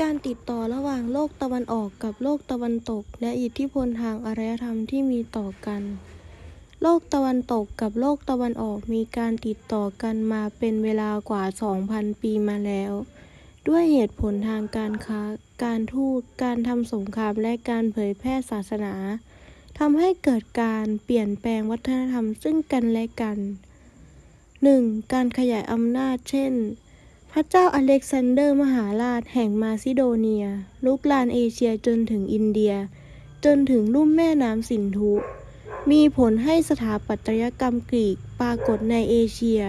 การติดต่อระหว่างโลกตะวันออกกับโลกตะวันตก และอิทธิพลทางอารยธรรมที่มีต่อกัน โลกตะวันตกกับโลกตะวันออกมีการติดต่อกันมาเป็นเวลากว่า 2,000 ปีมาแล้ว ด้วยเหตุผลทางการค้า การทูต การทำสงครามและการเผยแพร่ศาสนาทำให้เกิดการเปลี่ยนแปลงวัฒนธรรมซึ่งกันและกัน 1. การขยายอำนาจเช่น พระเจ้าอเล็กซานเดอร์มหาราชแห่งมาซิโดเนีย ลุกลานเอเชียจนถึงอินเดีย จนถึงลุ่มแม่น้ำสินธุ มีผลให้สถาปัตยกรรมกรีกปรากฏในเอเชีย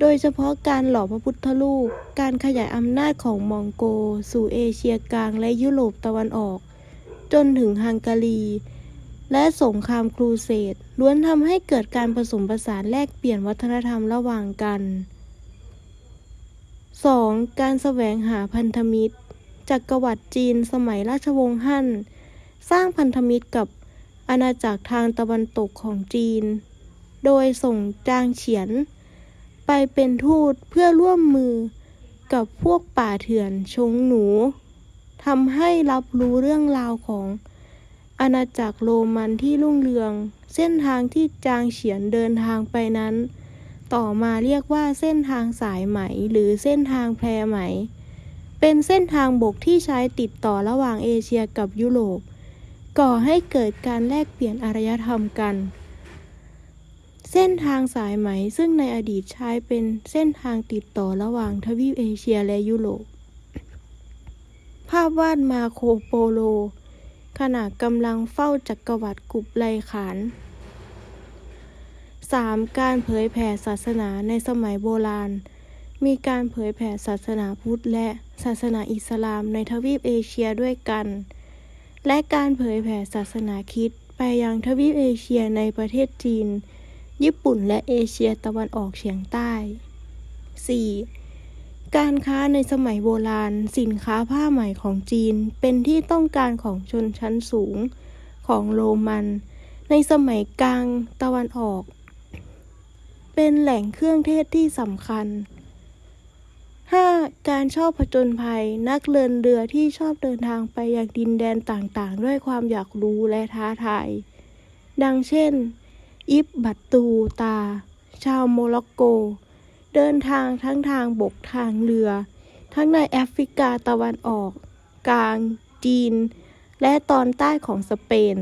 โดยเฉพาะการหล่อพระพุทธรูป การขยายอำนาจของมองโก สู่เอเชียกลางและยุโรปตะวันออก จนถึงฮังการี และสงครามครูเสดล้วนทำให้เกิดการผสมผสานแลกเปลี่ยนวัฒนธรรมระหว่างกัน 2. การแสวงหาพันธมิตร จักรวรรดิจีนสมัยราชวงศ์ฮั่น สร้างพันธมิตรกับอาณาจักรทางตะวันตกของจีน โดยส่งจางเฉียน ไปเป็นทูตเพื่อร่วมมือกับพวกป่าเถื่อนชงหนูทำให้รับรู้เรื่องราวของอาณาจักรโรมันที่รุ่งเรือง เส้นทางที่จางเฉียนเดินทางไปนั้น ต่อมาเรียกว่าเส้นทางสายไหม หรือเส้นทางแพรไหม เป็นเส้นทางบกที่ใช้ติดต่อระหว่างเอเชียกับยุโรป ก่อให้เกิดการแลกเปลี่ยนอารยธรรมกัน เส้นทางสายไหมซึ่งในอดีตใช้เป็นเส้นทางติดต่อระหว่างทวีปเอเชียและยุโรป ภาพวาดมาโคโปโลขณะกำลังเฝ้าจักรวรรดิกุบไลขาน 3. การเผยแผ่ศาสนาในสมัยโบราณ มีการเผยแผ่ศาสนาพุทธและศาสนาอิสลามในทวีปเอเชียด้วยกัน และการเผยแผ่ศาสนาคริดไปยังทวีปเอเชียในประเทศจีน ญี่ปุ่นและเอเชียตะวันออกเฉียงใต้ 4. การค้าในสมัยโบราณ สินค้าผ้าไหมของจีนเป็นที่ต้องการของชนชั้นสูงของโรมัน ในสมัยกลางตะวันออก เป็นแหล่งเครื่องเทศที่สำคัญ 5. การชอบผจญภัย นักเดินเรือที่ชอบเดินทางไปยังดินแดนต่างๆ ด้วยความอยากรู้และท้าทาย ดังเช่น อิบบัตตูตา ชาวโมร็อกโก เดินทางทั้งทางบกทางเรือ ทั้งในแอฟริกาตะวันออก กลาง จีน และตอนใต้ของสเปน